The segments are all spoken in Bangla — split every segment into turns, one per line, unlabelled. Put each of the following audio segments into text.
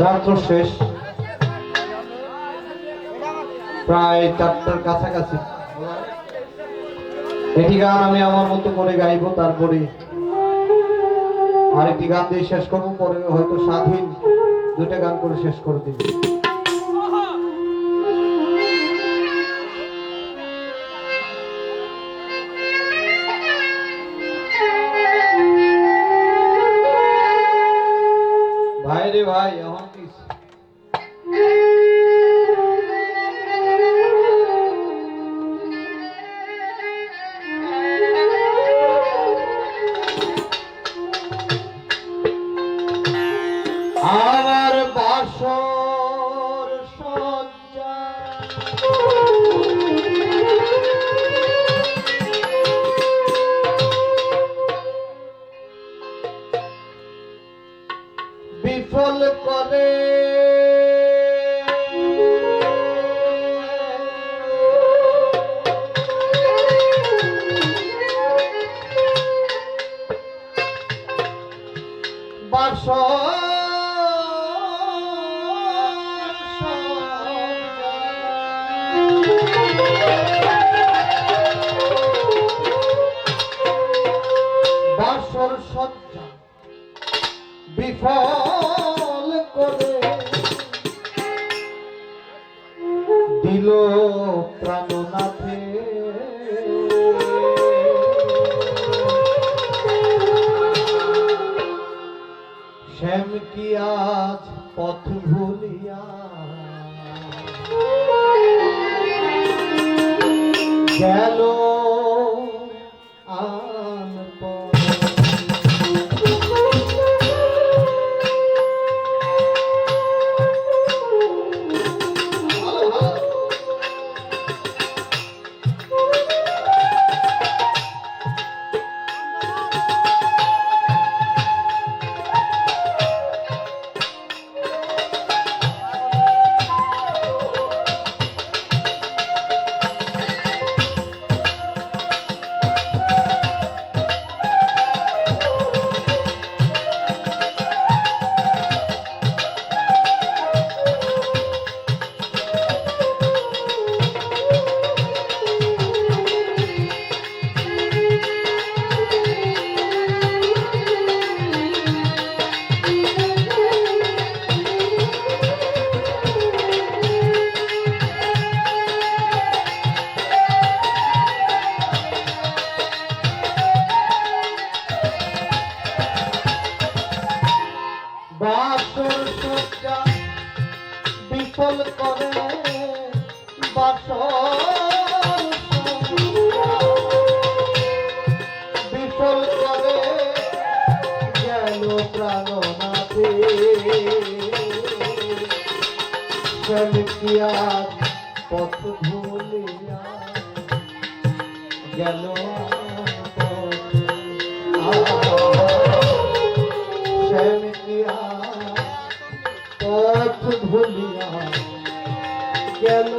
রাত্র শেষ। প্রায় চারটার কাছাকাছি। একটি গান আমি আমার মতো করে গাইবো, তারপরে আরেকটি গান দিয়ে শেষ করব, পরে হয়তো স্বাধীন দুটা গান করে শেষ করে দিব। ভাই রে ভাই বিফল করে। বাসর সজ্জা। বিফল পথ বিফল করে সজ্জা বিফল করে গেল প্রাণনাথে চলকিয়া পথ ভুলিয়া গেল পথে। ভুলিয়া। গেল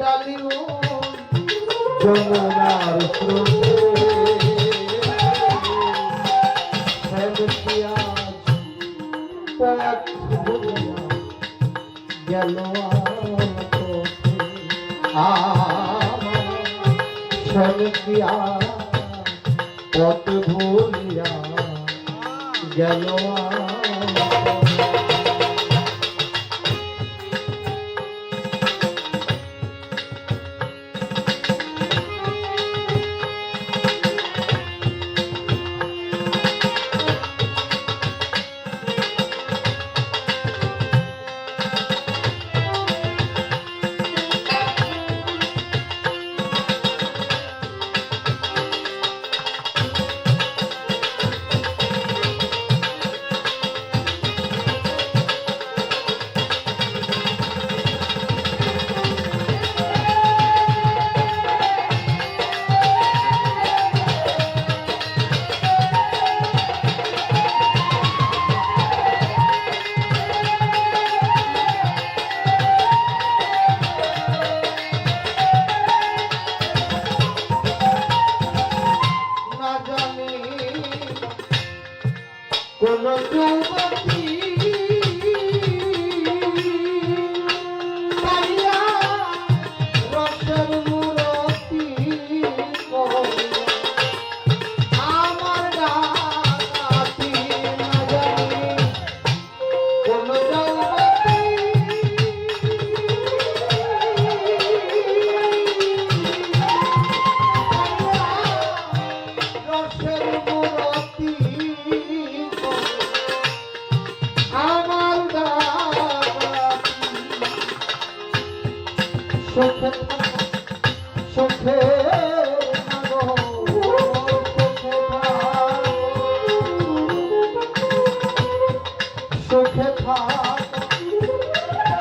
ডালিও যমুনার গেল সন্ধিয়া পথ ভুলিয়া গেল Thank you.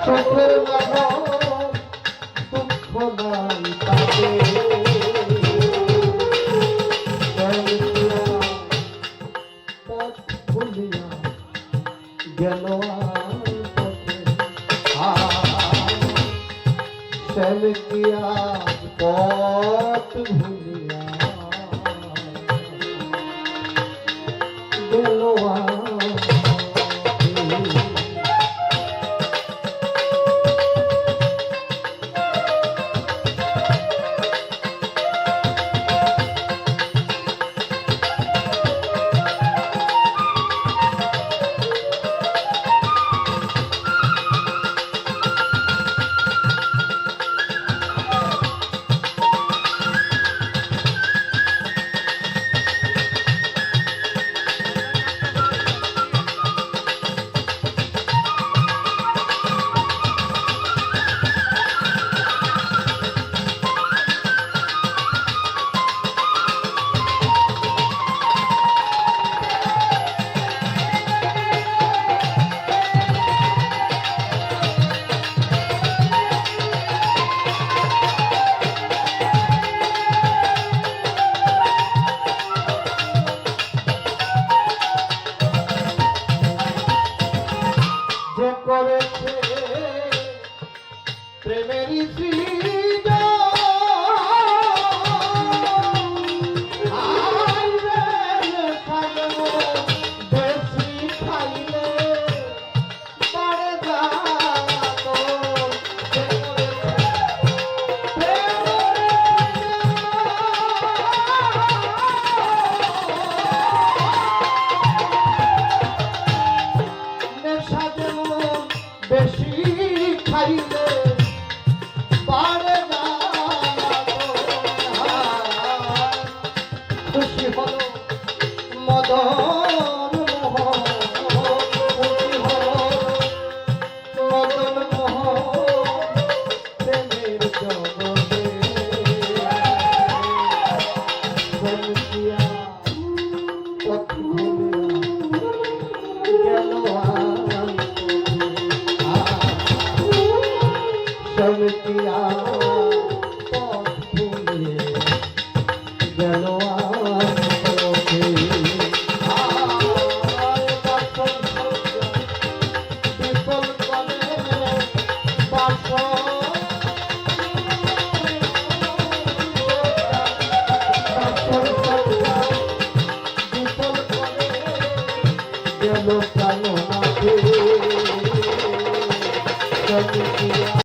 সুখের মরণ দুঃখ নাই তাতে। ভুলিয়া গেল শ্যাম কিয়া পথ ভুলিয়া গেল caindo.